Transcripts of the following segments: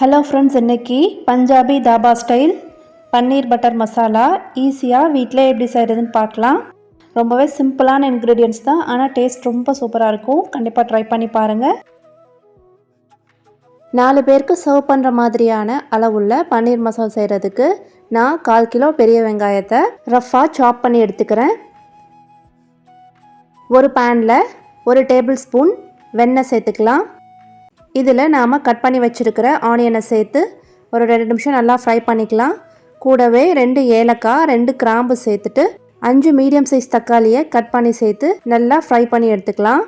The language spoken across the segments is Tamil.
ஹலோ ஃப்ரெண்ட்ஸ் இன்னைக்கு பஞ்சாபி தாபா ஸ்டைல் பன்னீர் பட்டர் மசாலா ஈஸியாக வீட்டில் எப்படி செய்கிறதுன்னு பார்க்கலாம். ரொம்பவே சிம்பிளான இன்க்ரீடியன்ஸ் தான் ஆனால் டேஸ்ட் ரொம்ப சூப்பராக இருக்கும். கண்டிப்பாக ட்ரை பண்ணி பாருங்கள் நாலு பேருக்கு சர்வ் பண்ணுற மாதிரியான அளவுள்ள பன்னீர் மசாலா செய்கிறதுக்கு நான் கால் கிலோ பெரிய வெங்காயத்தை ரஃப்பாக சாப் பண்ணி எடுத்துக்கிறேன். ஒரு பேனில் ஒரு டேபிள் ஸ்பூன் வெண்ணெய் சேர்த்துக்கலாம். இதில் நாம் கட் பண்ணி வச்சுருக்கிற ஆனியனை சேர்த்து ஒரு ரெண்டு நிமிஷம் நல்லா ஃப்ரை பண்ணிக்கலாம். கூடவே ரெண்டு ஏலக்காய் ரெண்டு கிராம்பு சேர்த்துட்டு அஞ்சு மீடியம் சைஸ் தக்காளியை கட் பண்ணி சேர்த்து நல்லா ஃப்ரை பண்ணி எடுத்துக்கலாம்.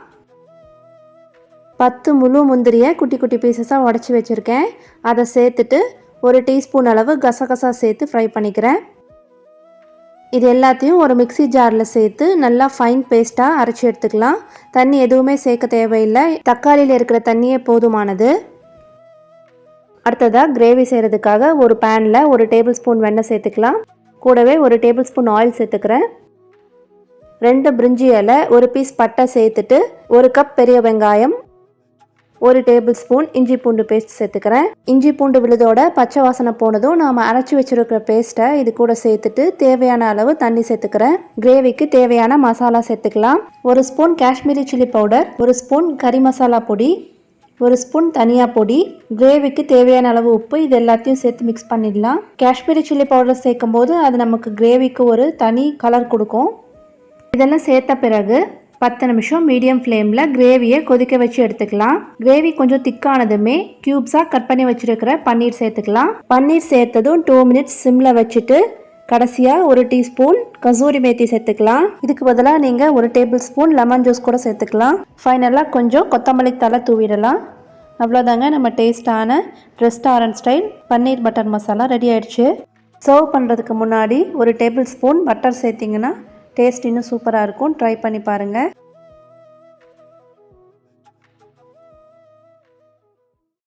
பத்து முழு முந்திரியை குட்டி குட்டி பீசஸாக உடச்சி வச்சுருக்கேன். அதை சேர்த்துட்டு ஒரு டீஸ்பூன் அளவு கசகசா சேர்த்து ஃப்ரை பண்ணிக்கிறேன். இது எல்லாத்தையும் ஒரு மிக்ஸி ஜாரில் சேர்த்து நல்லா ஃபைன் பேஸ்ட்டாக அரைச்சி எடுத்துக்கலாம். தண்ணி எதுவுமே சேர்க்க தேவையில்லை. தக்காளியில் இருக்கிற தண்ணியே போதுமானது. அடுத்ததாக கிரேவி செய்கிறதுக்காக ஒரு பேனில் ஒரு டேபிள் ஸ்பூன் வெண்ணெய் சேர்த்துக்கலாம். கூடவே ஒரு டேபிள் ஸ்பூன் ஆயில் சேர்த்துக்கிறேன். ரெண்டு பிரிஞ்சி இலை ஒரு பீஸ் பட்டை சேர்த்துட்டு ஒரு கப் பெரிய வெங்காயம் ஒரு டேபிள் ஸ்பூன் இஞ்சி பூண்டு பேஸ்ட் சேர்த்துக்கிறேன். இஞ்சி பூண்டு விழுதோட பச்சை வாசனை போனதும் நாம் அரைச்சி வச்சிருக்கிற பேஸ்ட்டை இது கூட சேர்த்துட்டு தேவையான அளவு தண்ணி சேர்த்துக்கிறேன். கிரேவிக்கு தேவையான மசாலா சேர்த்துக்கலாம். ஒரு ஸ்பூன் காஷ்மீரி சில்லி பவுடர் ஒரு ஸ்பூன் கறி மசாலா பொடி ஒரு ஸ்பூன் தனியா பொடி. கிரேவிக்கு தேவையான அளவு உப்பு இது எல்லாத்தையும் சேர்த்து மிக்ஸ் பண்ணிடலாம். காஷ்மீரி சில்லி பவுடர் சேர்க்கும் போது அது நமக்கு கிரேவிக்கு ஒரு தனி கலர் கொடுக்கும். இதெல்லாம் சேர்த்த பிறகு பத்து நிமிஷம் மீடியம் ஃப்ளேமில் கிரேவியை கொதிக்க வச்சு எடுத்துக்கலாம். கிரேவி கொஞ்சம் திக்கானதுமே க்யூப்ஸாக கட் பண்ணி வச்சுருக்கிற பன்னீர் சேர்த்துக்கலாம். பன்னீர் சேர்த்ததும் டூ மினிட்ஸ் சிம்மில் வச்சுட்டு கடைசியாக ஒரு டீஸ்பூன் கசூரி மேத்தி சேர்த்துக்கலாம். இதுக்கு பதிலாக நீங்கள் ஒரு டேபிள் ஸ்பூன் லெமன் ஜூஸ் கூட சேர்த்துக்கலாம். ஃபைனலாக கொஞ்சம் கொத்தமல்லி தலை தூவிடலாம். அவ்வளோதாங்க நம்ம டேஸ்டான restaurant style paneer butter masala ready ஆயிடுச்சு. சர்வ் பண்ணுறதுக்கு முன்னாடி ஒரு டேபிள் ஸ்பூன் பட்டர் சேர்த்திங்கன்னா டேஸ்ட் இன்னும் சூப்பராக இருக்கும். ட்ரை பண்ணி பாருங்கள்